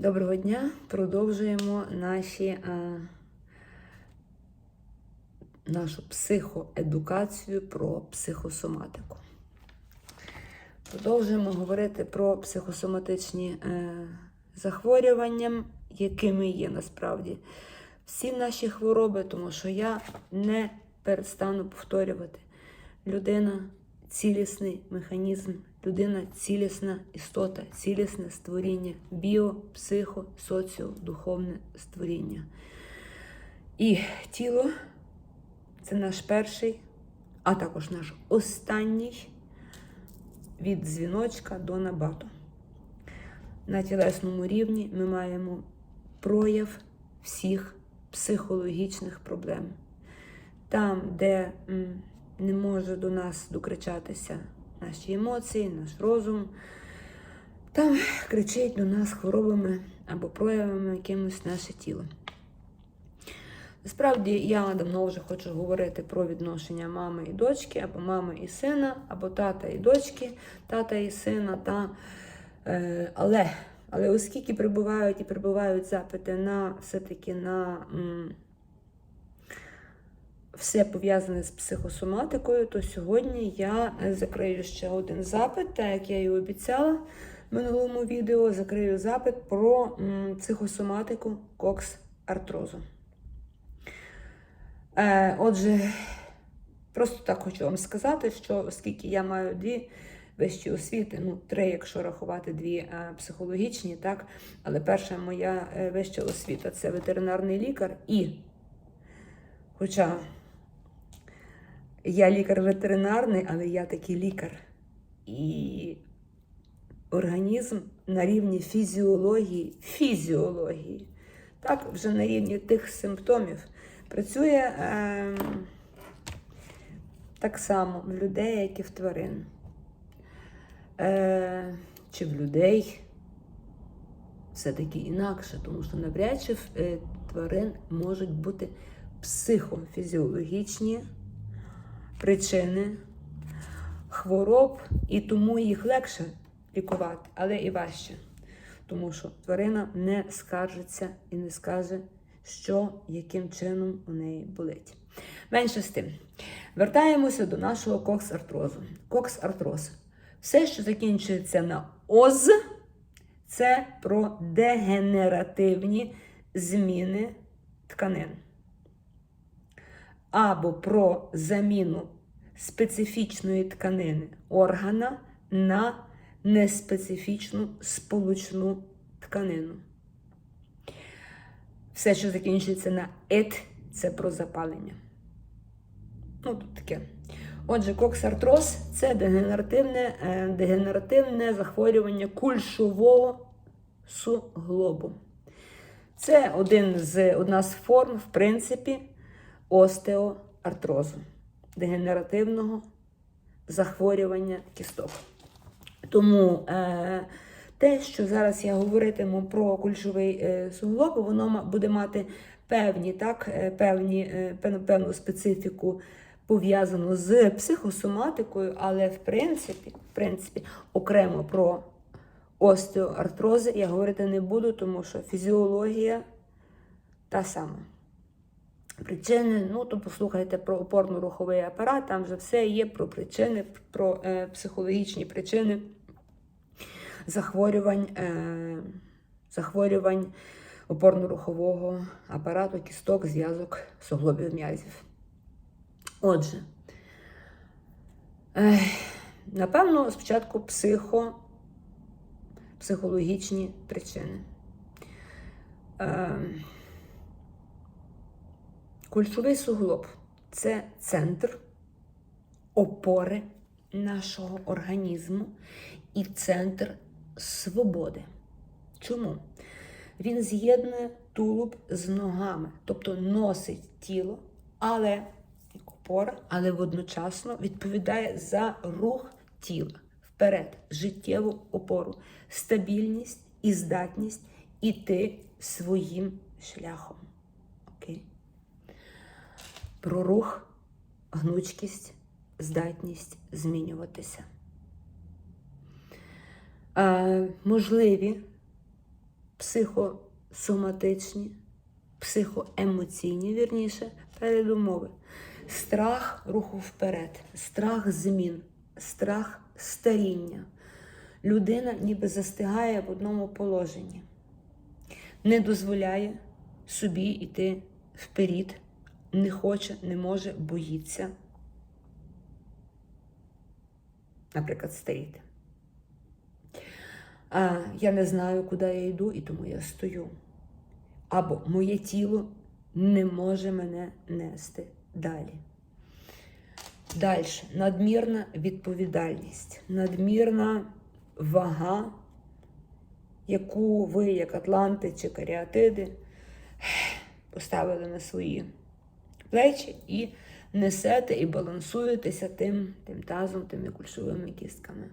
Доброго дня. Продовжуємо наші, е, нашу психоедукацію про психосоматику. Продовжуємо говорити про психосоматичні е, захворювання, якими є насправді всі наші хвороби, тому що я не перестану повторювати. Людина цілісний механізм, людина цілісна істота, цілісне створіння, біо, психо, соціо, духовне створіння. І тіло це наш перший, а також наш останній від дзвіночка до набату. На тілесному рівні ми маємо прояв всіх психологічних проблем. Там, де не може до нас докричатися наші емоції, наш розум, там кричить до нас хворобами або проявами якимось наше тіло. Насправді я давно вже хочу говорити про відношення мами і дочки, або мами і сина, або тата і дочки, тата і сина. Та, е, але, але оскільки прибувають і прибувають запити на все-таки на м, все пов'язане з психосоматикою, то сьогодні я закрию ще один запит, так як я і обіцяла в минулому відео, закрию запит про психосоматику кокс-артрозу. Е, Отже, просто так хочу вам сказати, що оскільки я маю дві вищі освіти, ну, три, якщо рахувати дві е, психологічні, так, але перша моя е, вища освіта це ветеринарний лікар і, хоча я лікар ветеринарний, але я такий лікар. І організм на рівні фізіології, фізіології, так, вже на рівні тих симптомів працює е, так само в людей, як і в тварин. Е, чи в людей все-таки інакше, тому що навряд чи в е, тварин можуть бути психофізіологічні причини хвороб, і тому їх легше лікувати, але і важче. Тому що тварина не скаржиться і не скаже, що яким чином у неї болить. Менше з тим, вертаємося до нашого кокс-артрозу. Все, що закінчується на оз, це про дегенеративні зміни тканин. Або про заміну специфічної тканини органа на неспецифічну сполучну тканину. Все, що закінчується на ет, це про запалення. Ну, тут таке. Отже, коксартроз це дегенеративне, е, дегенеративне захворювання кульшового суглобу. Це один з, одна з форм, в принципі, остеоартрозу, дегенеративного захворювання кісток. Тому е, те, що зараз я говоритиму про кульшовий е, суглоб, воно буде мати певні, так, е, певні, е, певну, певну специфіку пов'язану з психосоматикою, але в принципі, в принципі, окремо про остеоартрози я говорити не буду, тому що фізіологія та сама. Причини, ну, то послухайте про опорно-руховий апарат, там вже все є про причини, про е, психологічні причини захворювань, е, захворювань опорно-рухового апарату, кісток, зв'язок, суглобів м'язів. Отже, е, напевно, спочатку психо, психологічні причини. Е, Кульшовий суглоб це центр опори нашого організму і центр свободи. Чому? Він з'єднує тулуб з ногами, тобто носить тіло, але як опора, але водночасно відповідає за рух тіла вперед, життєву опору, стабільність і здатність іти своїм шляхом. Про рух, гнучкість, здатність змінюватися. Можливі психосоматичні, психоемоційні, вірніше, передумови. Страх руху вперед, страх змін, страх старіння. Людина ніби застигає в одному положенні, не дозволяє собі йти вперед, не хоче, не може, боїться, наприклад, старіти. А, я не знаю, куди я йду, і тому я стою. Або моє тіло не може мене нести далі. Далі. Надмірна відповідальність, надмірна вага, яку ви, як атланти чи каріатиди, поставили на свої плечі і несете і балансуєтеся тим, тим тазом, тими кульшовими кістками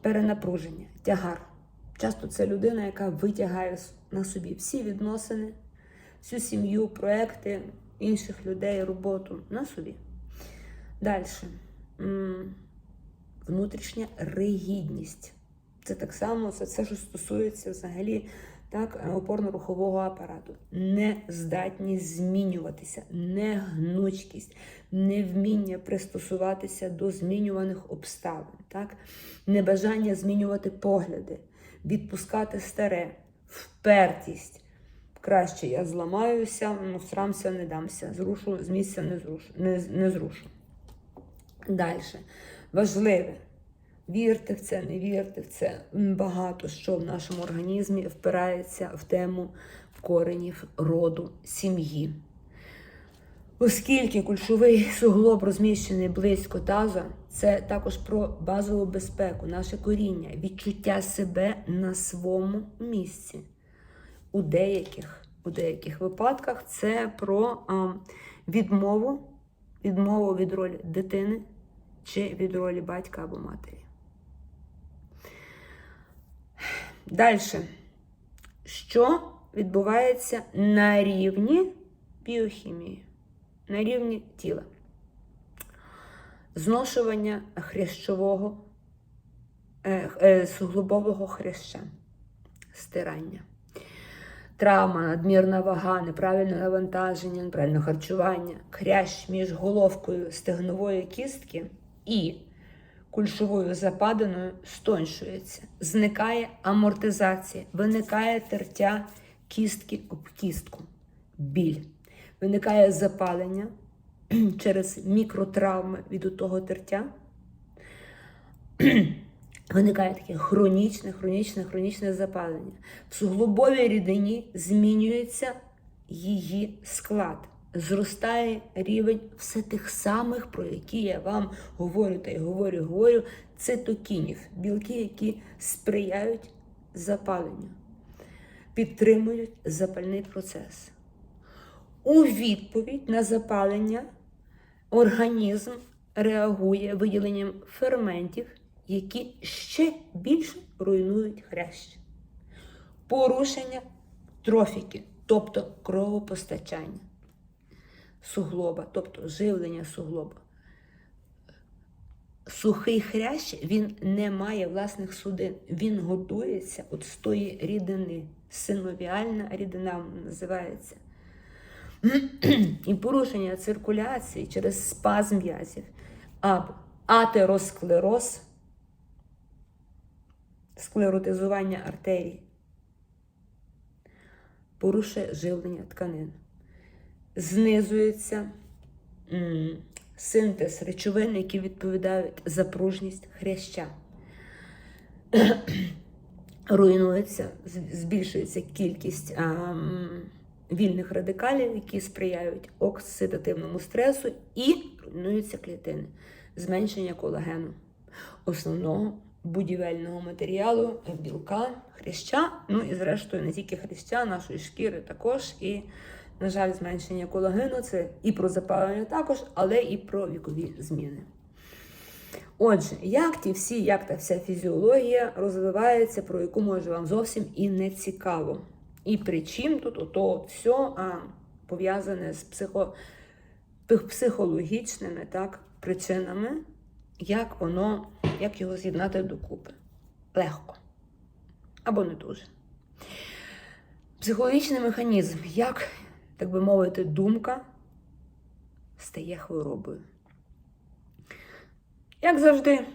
перенапруження, тягар. Часто це людина, яка витягає на собі всі відносини, всю сім'ю, проекти інших людей, роботу на собі. Далі. Внутрішня ригідність. Це так само, це, це що стосується взагалі так, опорно-рухового апарату. Нездатність змінюватися, негнучкість, невміння пристосуватися до змінюваних обставин, так? небажання змінювати погляди, відпускати старе, впертість. Краще я зламаюся, ну, срамся, не дамся, зрушу, з місця не зрушу. Не, не зрушу. Далі. Важливе. Вірте в це, не вірте в це. Багато що в нашому організмі впирається в тему коренів роду сім'ї. Оскільки кульшовий суглоб розміщений близько таза, це також про базову безпеку, наше коріння, відчуття себе на своєму місці. У деяких, у деяких випадках це про а, відмову, відмову від ролі дитини чи від ролі батька або матері. Далі. Що відбувається на рівні біохімії, на рівні тіла? Зношування хрящового, е, е, суглобового хряща, стирання, травма, надмірна вага, неправильне навантаження, неправильне харчування, хрящ між головкою стегнової кістки і кульшовою западиною стоншується, зникає амортизація, виникає тертя кістки об кістку, біль, виникає запалення через мікротравми від того тертя. Виникає таке хронічне, хронічне, хронічне запалення. В суглобовій рідині змінюється її склад зростає рівень все тих самих, про які я вам говорю та й говорю, говорю, цитокінів, білки, які сприяють запаленню, підтримують запальний процес. У відповідь на запалення організм реагує виділенням ферментів, які ще більше руйнують хрящ. Порушення трофіки, тобто кровопостачання суглоба, тобто живлення суглоба. Сухий хрящ він не має власних судин. Він годується от з тої рідини. Синовіальна рідина називається. І порушення циркуляції через спазм м'язів або атеросклероз, склеротизування артерій, порушує живлення тканин знизується синтез речовин, які відповідають за пружність хряща. Руйнується, збільшується кількість а, вільних радикалів, які сприяють оксидативному стресу, і руйнуються клітини, зменшення колагену, основного будівельного матеріалу, білка, хряща, ну і зрештою не тільки хряща, нашої шкіри також. і на жаль, зменшення колагену це і про запалення також, але і про вікові зміни. Отже, як ті всі, як та вся фізіологія розвивається, про яку може вам зовсім і не цікаво. І причим тут ото все а, пов'язане з психо, психологічними так, причинами, як воно, як його з'єднати докупи. Легко. або не дуже. Психологічний механізм, як, так би мовити, думка стає хворобою. Як завжди,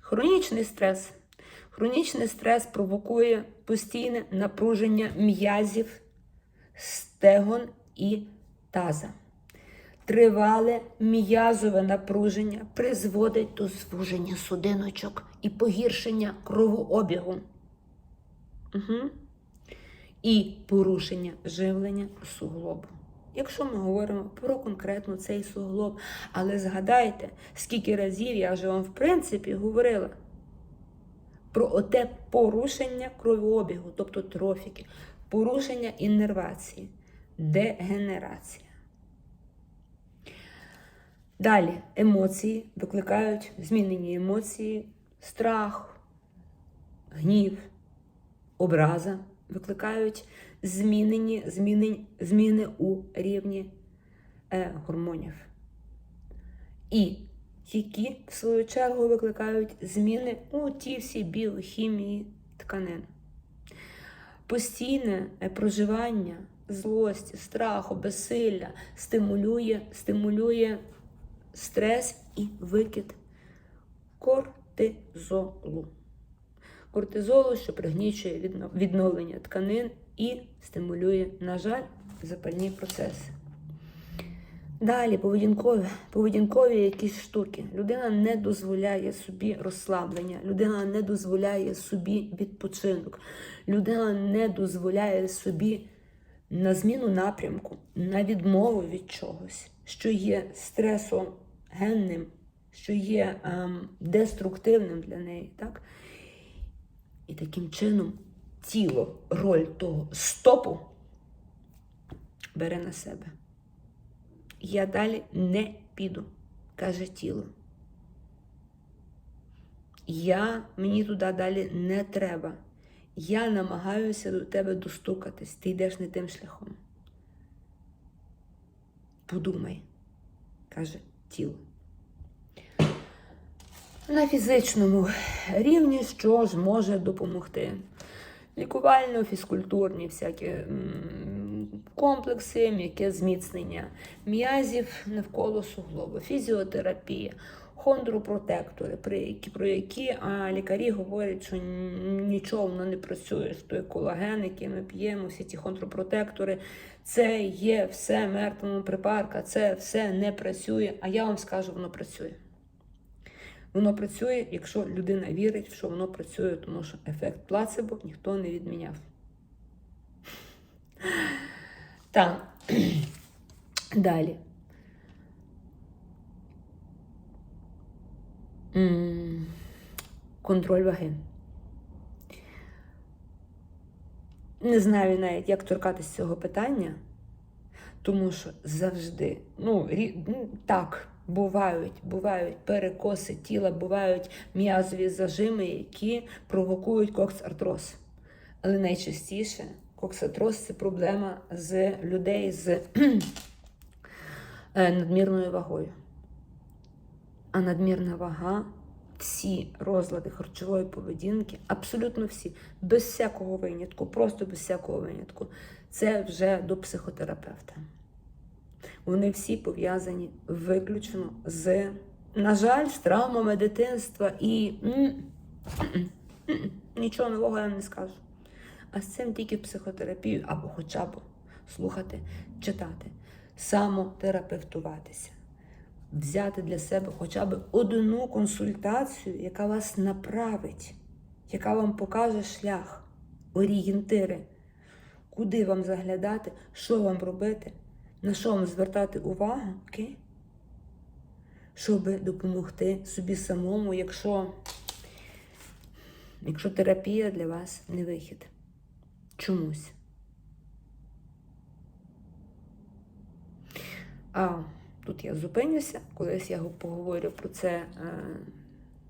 хронічний стрес. Хронічний стрес провокує постійне напруження м'язів, стегон і таза. Тривале м'язове напруження призводить до звуження судиночок і погіршення кровообігу. Угу. І порушення живлення суглобу. Якщо ми говоримо про конкретно цей суглоб, але згадайте, скільки разів я вже вам в принципі говорила про оте порушення кровообігу, тобто трофіки, порушення іннервації, дегенерація. Далі емоції викликають змінені емоції, страх, гнів, образа викликають змінені, зміни, зміни у рівні е, гормонів. І які, в свою чергу, викликають зміни у ті всі біохімії тканин. Постійне е, проживання злості, страху, безсилля стимулює, стимулює стрес і викид кортизолу. Кортизолу, що пригнічує відновлення тканин і стимулює, на жаль, запальні процеси. Далі поведінкові, поведінкові якісь штуки. Людина не дозволяє собі розслаблення, людина не дозволяє собі відпочинок, людина не дозволяє собі на зміну напрямку, на відмову від чогось, що є стресогенним, що є ем, деструктивним для неї. Так? І таким чином тіло роль того стопу бере на себе. Я далі не піду, каже тіло. Я мені туди далі не треба. Я намагаюся до тебе достукатись, ти йдеш не тим шляхом. Подумай, каже тіло. На фізичному рівні що ж може допомогти? Лікувально-фізкультурні всякі комплекси, м'яке зміцнення м'язів навколо суглобу, фізіотерапія, хондропротектори, про які а, лікарі говорять, що нічого воно не працює. Що той колаген, який ми п'ємо, всі ці хондропротектори, це є все мертвому припарка, це все не працює. А я вам скажу, воно працює. Воно працює, якщо людина вірить, що воно працює, тому що ефект плацебо ніхто не відміняв. Так. Далі. Контроль ваги. Не знаю навіть, як торкатися цього питання, тому що завжди, ну, так, бувають, бувають перекоси тіла, бувають м'язові зажими, які провокують коксартроз. Але найчастіше коксартроз це проблема з людей з е, надмірною вагою. А надмірна вага, всі розлади харчової поведінки, абсолютно всі, без всякого винятку, просто без всякого винятку, це вже до психотерапевта. Вони всі пов'язані виключно з, на жаль, з травмами дитинства і нічого нового я вам не скажу. А з цим тільки психотерапію або хоча б слухати, читати, самотерапевтуватися, взяти для себе хоча б одну консультацію, яка вас направить, яка вам покаже шлях, орієнтири, куди вам заглядати, що вам робити, на що вам звертати увагу, окей? щоб допомогти собі самому, якщо, якщо терапія для вас не вихід. Чомусь. А тут я зупинюся, колись я поговорю про це е,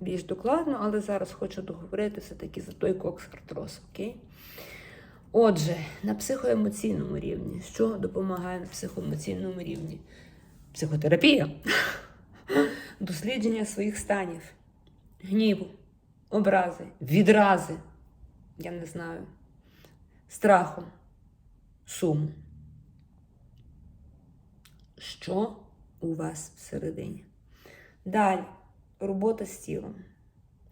більш докладно, але зараз хочу договорити все-таки за той кокс-артроз, окей? Отже, на психоемоційному рівні, що допомагає на психоемоційному рівні? Психотерапія, дослідження своїх станів, гніву, образи, відрази, я не знаю, страху, суму. Що у вас всередині? Далі робота з тілом.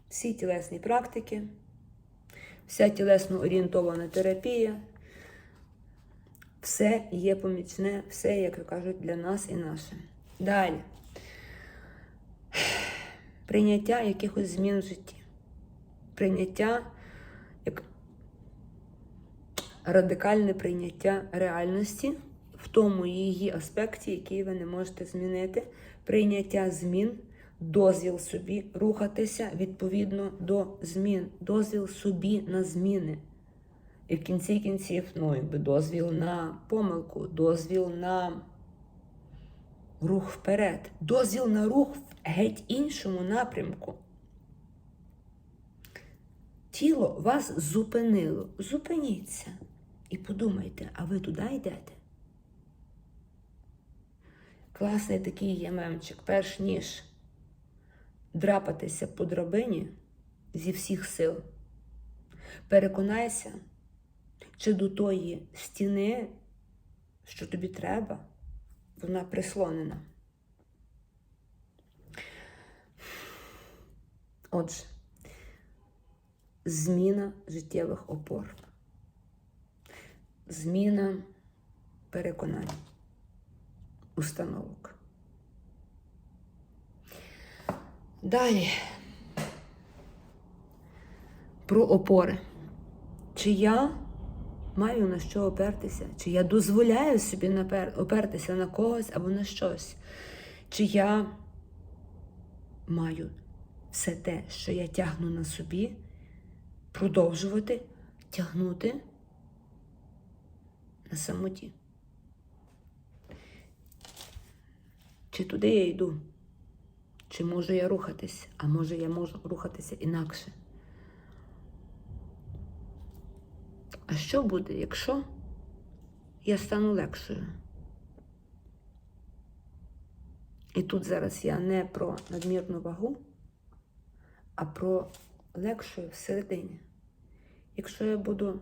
Всі тілесні практики, вся тілесно орієнтована терапія, все є помічне, все, як кажуть, для нас і наше. Далі. Прийняття якихось змін в житті. Прийняття як радикальне прийняття реальності в тому її аспекті, який ви не можете змінити. Прийняття змін, дозвіл собі рухатися відповідно до змін, дозвіл собі на зміни. І в кінці кінців, ну, якби дозвіл на помилку, дозвіл на рух вперед, дозвіл на рух в геть іншому напрямку. Тіло вас зупинило. Зупиніться і подумайте, а ви туди йдете? Класний такий є мемчик, перш ніж драпатися по драбині зі всіх сил. Переконайся, чи до тої стіни, що тобі треба, вона прислонена. Отже, зміна життєвих опор, зміна переконань, установок. Далі про опори. Чи я маю на що опертися? Чи я дозволяю собі напер- опертися на когось або на щось? Чи я маю все те, що я тягну на собі, продовжувати тягнути на самоті? Чи туди я йду? Чи можу я рухатись? А може я можу рухатися інакше? А що буде, якщо я стану легшою? І тут зараз я не про надмірну вагу, а про легшою всередині. Якщо я буду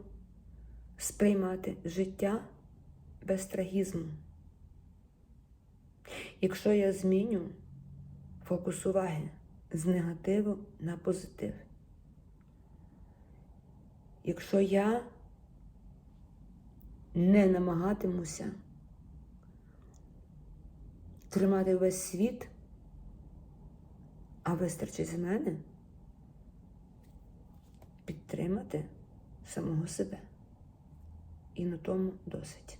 сприймати життя без трагізму, якщо я зміню фокус уваги з негативу на позитив, якщо я не намагатимуся тримати весь світ, а вистачить з мене підтримати самого себе. І на тому досить.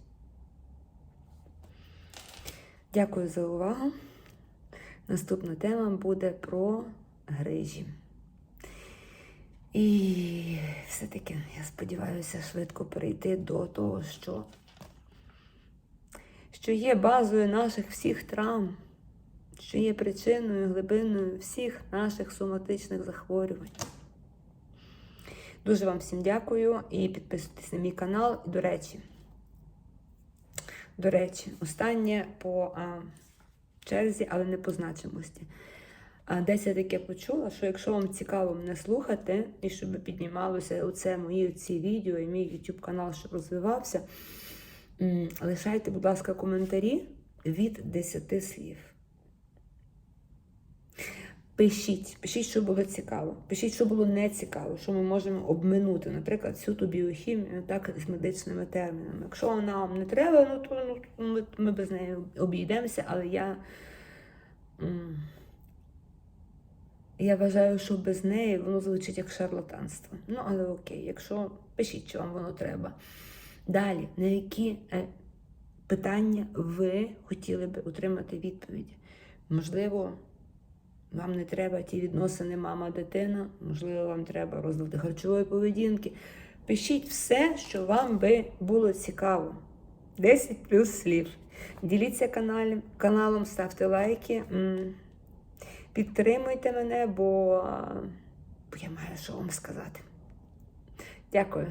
Дякую за увагу. Наступна тема буде про грижі. І все-таки я сподіваюся швидко перейти до того, що, що є базою наших всіх травм, що є причиною, глибиною всіх наших соматичних захворювань. Дуже вам всім дякую і підписуйтесь на мій канал. І, до речі, до речі, останнє по а, черзі, але не по значимості. Десь я таке почула, що якщо вам цікаво мене слухати, і щоб піднімалося оце мої ці відео і мій YouTube канал, щоб розвивався, лишайте, будь ласка, коментарі від 10 слів. Пишіть, пишіть, що було цікаво. Пишіть, що було не цікаво, що ми можемо обминути, наприклад, всю ту біохімію, так з медичними термінами. Якщо вона вам не треба, ну то ну, ми, ми без неї обійдемося, але я. я вважаю, що без неї воно звучить як шарлатанство. Ну, але окей, якщо пишіть, що вам воно треба. Далі, на які е, питання ви хотіли би отримати відповідь? Можливо, вам не треба ті відносини мама-дитина, можливо, вам треба розвиток харчової поведінки. Пишіть все, що вам би було цікаво. 10 плюс слів. Діліться каналом, каналом ставте лайки. Підтримуйте мене, бо я маю що вам сказати. Дякую.